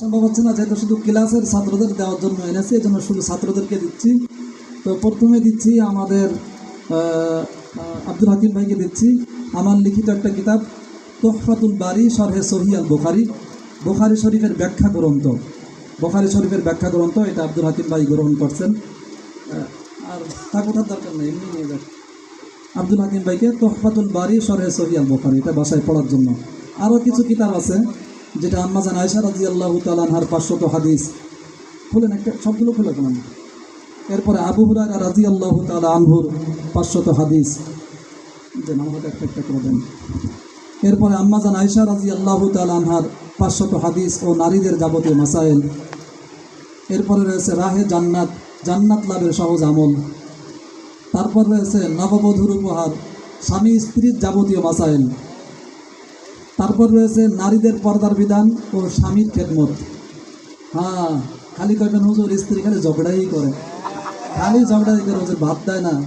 সম্ভব হচ্ছে না, যেহেতু শুধু ক্লাসের ছাত্রদের দেওয়ার জন্য এনেছি এই জন্য শুধু ছাত্রদেরকে দিচ্ছি। তো প্রথমে দিচ্ছি আমাদের আব্দুল হাকিম ভাইকে দিচ্ছি। আমার লিখিত একটা কিতাব, তোহফাতুল বাড়ি সরহে সহি আল বোখারি বোখারি শরীফের ব্যাখ্যা গ্রন্থ। বোখারি শরীফের ব্যাখ্যা গ্রন্থ, এটা আব্দুল হাকিম ভাই গ্রহণ করছেন। আর থাক ওঠার দরকার নেই, এমনি নিয়ে যাক। আব্দুল হাকিম ভাইকে, তোহফাতুল বাড়ি সরহে সহি আল বোখারি এটা বাসায় পড়ার জন্য। আরও কিছু কিতাব আছে। যেটা আম্মাজান আয়সা রাজি আল্লাহ তালানহার পাঁচশত হাদিস। খুলেন একটা, সবগুলো খুলে ফেলেন। এরপরে আবু হুরারা রাজি আল্লাহ তালা আনহুর পাঁচশত হাদিস। যে আমাকে একটা একটা করে দেন। এরপরে আম্মাজান আয়সা রাজি আল্লাহ তালা আনহার পাঁচশত হাদিস ও নারীদের যাবতীয় মাসাইল এরপরে রয়েছে রাহে জান্নাত জান্নাত লাভের সহজ আমল। তারপর রয়েছে নববধূর উপহার স্বামী স্ত্রীর যাবতীয় মাসাইল তারপর রয়েছে নারীদের পর্দার বিধান ও স্বামীর খেদমত। হ্যাঁ খালি কয়বেন হুজুর স্ত্রী খালি ঝগড়াই করে। খালি ঝগড়াই করে হুজুর ভাত দেয় না।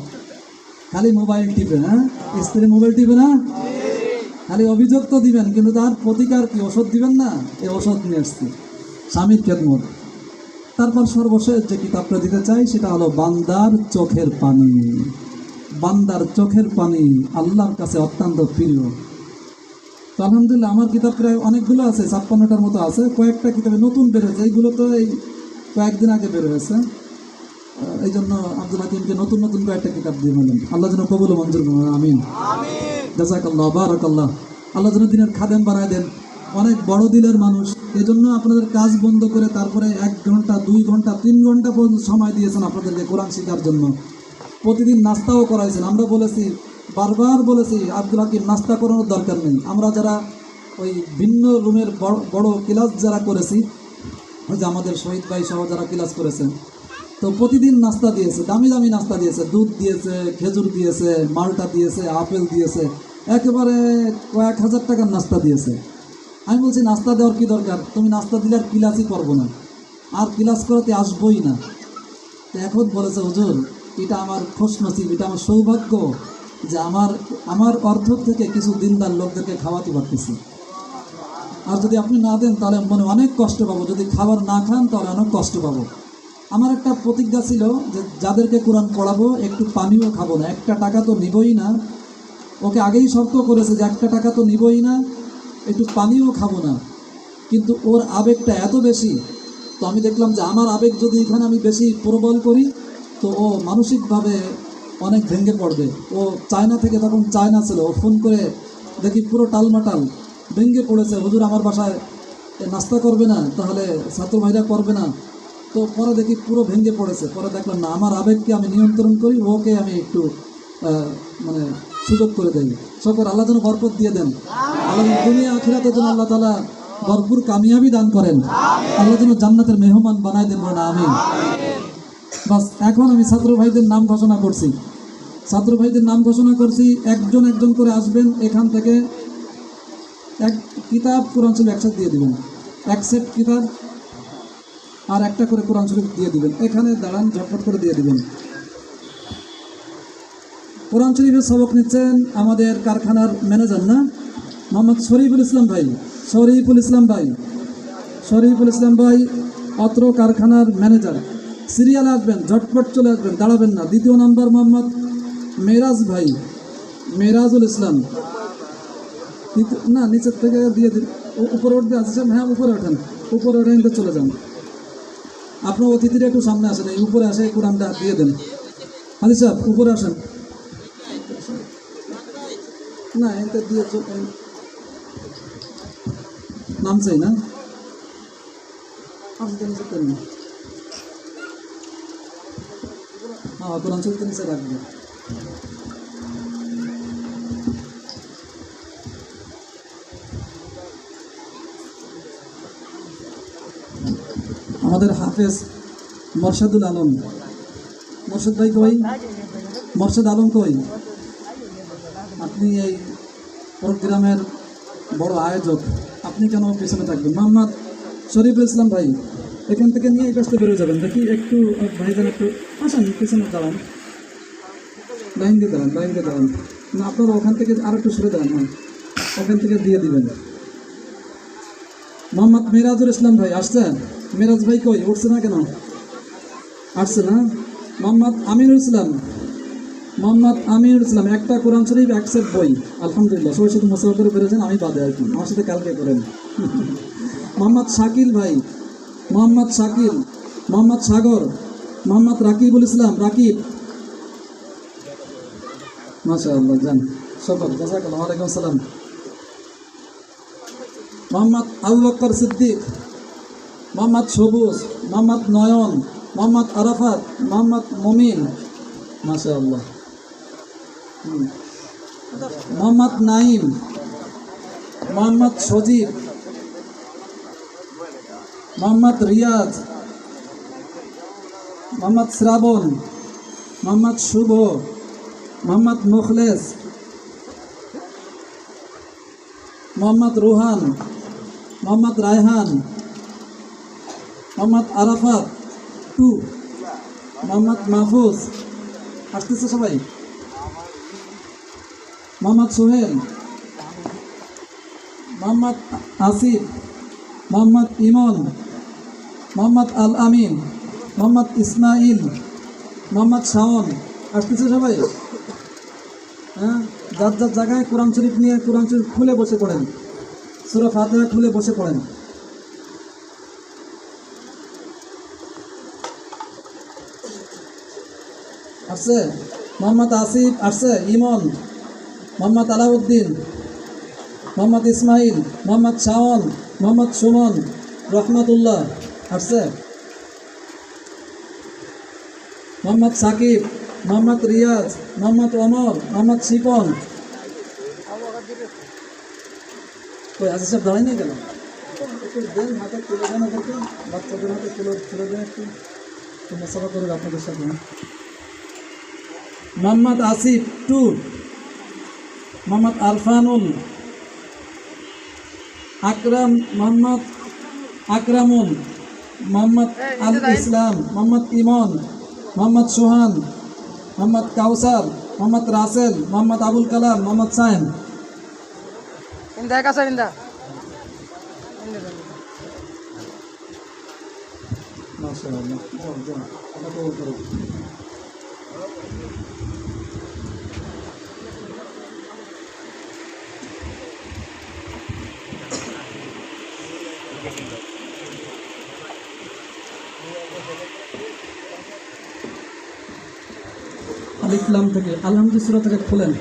খালি মোবাইল টিপে হ্যাঁ? স্ত্রী মোবাইল টিপে না? খালি অভিযোগ তো দিবেন, কিন্তু তার প্রতিকার কি, ওষুধ দিবেন না? এই ওষুধ নিয়ে আসছি। স্বামীর খেদমত। তারপর সর্বশেষ যে কিতাবটা দিতে চাই, সেটা হলো বান্দার চোখের পানি। বান্দার চোখের পানি আল্লাহর কাছে অত্যন্ত প্রিয়। তো আলহামদুলিল্লাহ আমার কিতাব প্রায় অনেকগুলো আছে ছাপ্পান্নটার মতো আছে। কয়েকটা কিতাবে নতুন বের হয়েছে এইগুলো তো এই কয়েকদিন আগে বের হয়েছে এই জন্য আব্দুল হাকিমকে নতুন নতুন কয়েকটা কিতাব দিয়ে বললেন আল্লাহ যেন কবুল মঞ্জুর করুন, আমিন। জাজাকাল্লাহ বারাকাল্লাহ। আল্লাহ যেন দিনের খাদেম বানায় দেন। অনেক বড় দিলের মানুষ। এজন্য আপনাদের কাজ বন্ধ করে তারপরে এক ঘণ্টা দুই ঘণ্টা তিন ঘণ্টা পর্যন্ত সময় দিয়েছেন আপনাদেরকে কোরআন শেখার জন্য। প্রতিদিন নাস্তাও করাইছেন। আমরা বলেছি বারবার বলেছি, আব্দুল হাকিম, নাস্তা করানোর দরকার নেই। আমরা যারা ওই ভিন্ন রুমের বড় বড় ক্লাস যারা করেছি, ওই যে আমাদের শহীদ ভাই সহ যারা ক্লাস করেছেন, তো প্রতিদিন নাস্তা দিয়েছে, দামি দামি নাস্তা দিয়েছে। দুধ দিয়েছে, খেজুর দিয়েছে, মালটা দিয়েছে, আপেল দিয়েছে, একেবারে কয়েক হাজার টাকার নাস্তা দিয়েছে। আমি বলছি, নাস্তা দেওয়ার কি দরকার? তুমি নাস্তা দিলে আর ক্লাসই করব না। আর ক্লাস করাতে আসবোই না। তো এখন বলেছে, হুজুর, এটা আমার খোশ নসিব এটা আমার সৌভাগ্য। যে আমার আমার অর্থ থেকে কিছু দিনদার লোকদেরকে খাওয়াতে পারতেছি। আর যদি আপনি না দেন, তাহলে মনে অনেক কষ্ট পাবো। যদি খাবার না খান তাহলে অনেক কষ্ট পাবো। আমার একটা প্রতিজ্ঞা ছিল যে যাদেরকে কোরআন পড়াবো, একটু পানিও খাব না। একটা টাকা তো নিবই না। ওকে আগেই শর্ত করেছে যে একটা টাকা তো নিবই না, একটু পানিও খাব না। কিন্তু ওর আবেগটা এত বেশি, তো আমি দেখলাম যে আমার আবেগ যদি এখানে আমি বেশি প্রবল করি, তো ও মানসিকভাবে অনেক ভেঙে পড়বে। ও চায়না থেকে তখন চায়না ছিল। ও ফোন করে দেখি পুরো টালমাটাল। ভেঙে পড়েছে। হুজুর আমার বাসায় নাস্তা করবে না, তাহলে ছাত্র ভাইরা করবে না। তো পরে দেখি পুরো ভেঙে পড়েছে। পরে দেখলাম, না, আমার আবেগকে আমি নিয়ন্ত্রণ করি, ওকে আমি একটু মানে সুযোগ করে দেই। সকল আল্লাহ যেন বরকত দিয়ে দেন। আল্লাহ যেন দুনিয়া আখিরাতের জন্য আল্লাহ তালা ভরপুর কামিয়াবি দান করেন। আল্লাহ যেন জান্নাতের মেহমান বানায় দেন না আমি বাস, এখন আমি ছাত্র ভাইদের নাম ঘোষণা করছি। ছাত্র ভাইদের নাম ঘোষণা করছি, একজন একজন করে আসবেন, এখান থেকে এক কিতাব কোরআন শরীফ একসাথে দিয়ে দিবেন। এক সেট কিতাব আর একটা করে কোরআন শরীফ দিয়ে দিবেন। এখানে দাঁড়ান, ঝটপট করে দিয়ে দিবেন। কোরআন শরীফের সবক নিচ্ছেন আমাদের কারখানার ম্যানেজার, না? মোহাম্মদ শরীফুল ইসলাম ভাই, শরীফুল ইসলাম ভাই, শরীফুল ইসলাম ভাই, অত্র কারখানার ম্যানেজার। সিরিয়ালে আসবেন, ঝটপট চলে আসবেন, দাঁড়াবেন না। দ্বিতীয় নাম্বার মোহাম্মদ মেরাজ ভাই, মেরাজুল ইসলাম। না, নিচের থেকে দিয়ে দিন। উপরে উঠবে আসছে হ্যাঁ উপরে ওঠেন। উপরে ওঠে কিন্তু চলে যান। আপনার অতিথিরা একটু সামনে আসেন, এই উপরে আসে এই কোরআনটা দিয়ে দেন। হাজি সাহেব, উপরে আসেন। না এটা দিয়ে নাম না। আসতে হ্যাঁ আমাদের হাফেজ মরশাদুল আলম। মরশাদ ভাই কই? মরশাদ আলম কই? আপনি এই প্রোগ্রামের বড় আয়োজক। আপনি কেন পিছনে থাকবেন? মোহাম্মদ শরীফুল ইসলাম ভাই। এখান থেকে নিয়ে এই কাজটা বেরোয় যাবেন। দেখি একটু ভাইজান একটু আসেন, পিছনে দাঁড়ান। লাইন দিয়ে দাঁড়ান, লাইন দিয়ে দাঁড়ান। না, আপনারা ওখান থেকে আর একটু সরে দাঁড়ান হ্যাঁ। ওখান থেকে দিয়ে দিবেন। মোহাম্মদ মিরাজুল ইসলাম ভাই, আসছেন? মিরাজ ভাই কই? উঠছে না কেন? আসছে না? মোহাম্মদ আমিনুল ইসলাম। মোহাম্মদ আমিনুল ইসলাম, একটা কোরআন শরীফ, এক বই। আলহামদুলিল্লাহ, সবাই শুধু মোসাফা করে আমি বাদে আর কি। আমার সাথে কালকে করেন। মোহাম্মদ শাকিল ভাই মোহাম্মদ শাকিল মোহাম্মদ সাগর, মোহাম্মদ রাকিবুল ইসলাম, রাকিব। মাশা আল্লাহ জান শকর জাজাকাল্লাহ ওয়ালাইকুম আসসালাম। মোহাম্মদ আবু বক্কর সিদ্দিক, মোহাম্মদ সবুজ, মোহাম্মদ নয়ন, মোহাম্মদ আরাফাত, মোহাম্মদ মমিন মাশা আল্লাহ হুম। মোহাম্মদ নাইম মোহাম্মদ সজীব। মোহাম্মদ রিয়াজ মোহাম্মদ শ্রাবণ, মোহাম্মদ শুভ, মোহাম্মদ মুখলেস, মোহাম্মদ রুহান, মোহাম্মদ রায়হান, মোহাম্মদ আরাফাত টু, মোহাম্মদ মাহফুজ, আসতেছে সবাই। মোহাম্মদ সোহেল, মোহাম্মদ আসিফ, মোহাম্মদ ইমন মোহাম্মদ আল আমিন মোহাম্মদ ইসমাইল, মোহাম্মদ শাওন, আসতেছে সবাই? হ্যাঁ? যার যার জায়গায় কোরআন শরীফ নিয়ে কোরআন শরীফ খুলে বসে পড়েন, সুরা ফাতেহা খুলে বসে পড়েন। আসছে? মোহাম্মদ আসিফ আসছে? ইমন, মোহাম্মদ আলাউদ্দিন, মোহাম্মদ ইসমাইল, মোহাম্মদ শাওন, মোহাম্মদ সুমন, রহমতুল্লাহ। আসছে মোহাম্মদ সাকিব, মোহাম্মদ রিয়াজ, মোহাম্মদ ওমর মোহাম্মদ শিপন। আজ সব দাঁড়াই নাই কেন? সাথে Mohammad Asif two. Mohammad Arfanul. Akram, Mohammad Akramul. Mohammad Al Islam Mohammad Emon Mohammad Sohan Mohammad Kawsar Mohammad Rasel Mohammad Abul Kalam Mohammad Saim Thank you. আলিফলাম থেকে আলহামদুলিল্লাহ সূরা থেকে খুলেন।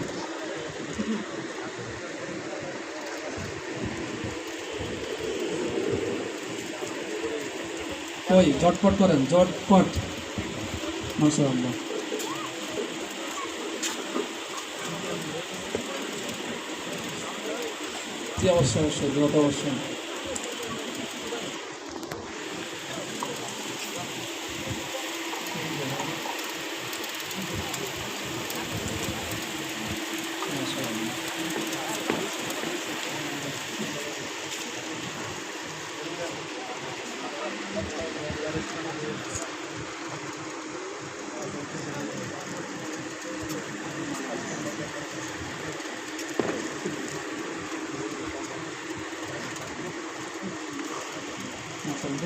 ওই, ঝটপট করেন, ঝটপট। মাশাআল্লাহ। জি অবশ্যই অবশ্যই দ্রুত অবশ্যই।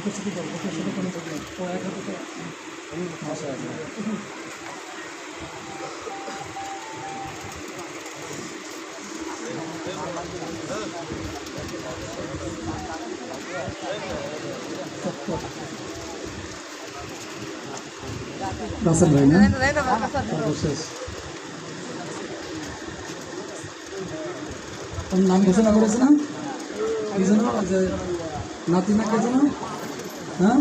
ও এক হাতে তো-। রাসেল ভাই না? সর্বশেষ নাম ঘোষণা করেছে না কি যেন? যে নাতি না কে যেন? হ্যাঁ?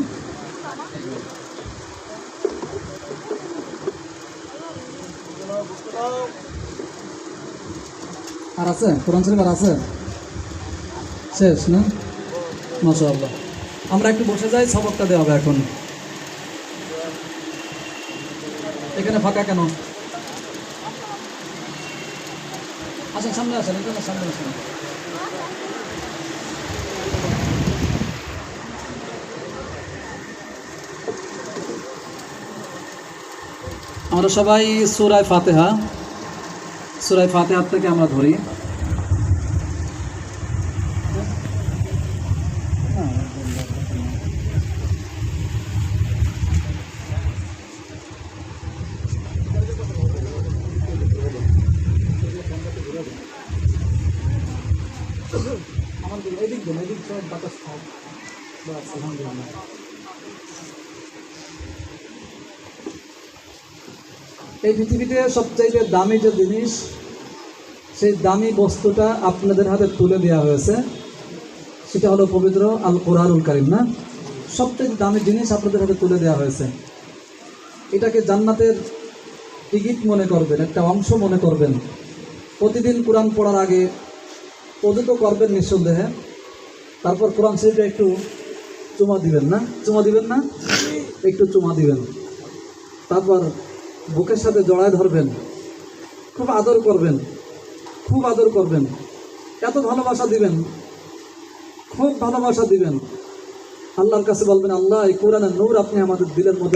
আর আছে? কোরআন শরীফ আর আছে? শেষ, না? মাশাআল্লাহ। আমরা একটু বসে যাই, সবকটা দেওয়া হবে এখন। এখানে ফাঁকা কেন? আসেন, সামনে আসেন, এখানে সামনে আসেন। আমরা সবাই সুরায় ফাতেহা, সুরায় ফাতেহার থেকে আমরা ধরি। আমাদের এদিক এদিক সব বাতাস খাও। বা আলহামদুলিল্লাহ। এই পৃথিবীতে সবচাইতে দামি যে জিনিস, সেই দামি বস্তুটা আপনাদের হাতে তুলে দেওয়া হয়েছে, সেটা হলো পবিত্র আল কোরআনুল কারিম, না? সবচেয়ে দামি জিনিস আপনাদের হাতে তুলে দেওয়া হয়েছে। এটাকে জান্নাতের টিকিট মনে করবেন, একটা অংশ মনে করবেন। প্রতিদিন কোরআন পড়ার আগে অজু তো করবেন নিঃসন্দেহে, তারপর কোরআন শরীফে একটু চুমা দিবেন, না? চুমা দিবেন না? একটু চুমা দিবেন। তারপর বুকের সাথে জড়ায় ধরবেন। খুব আদর করবেন। খুব আদর করবেন। এত ভালোবাসা দিবেন। খুব ভালোবাসা দিবেন। আল্লাহর কাছে বলবেন, আল্লাহ, এই কোরআনের নূর আপনি আমাদের দিলের মধ্যে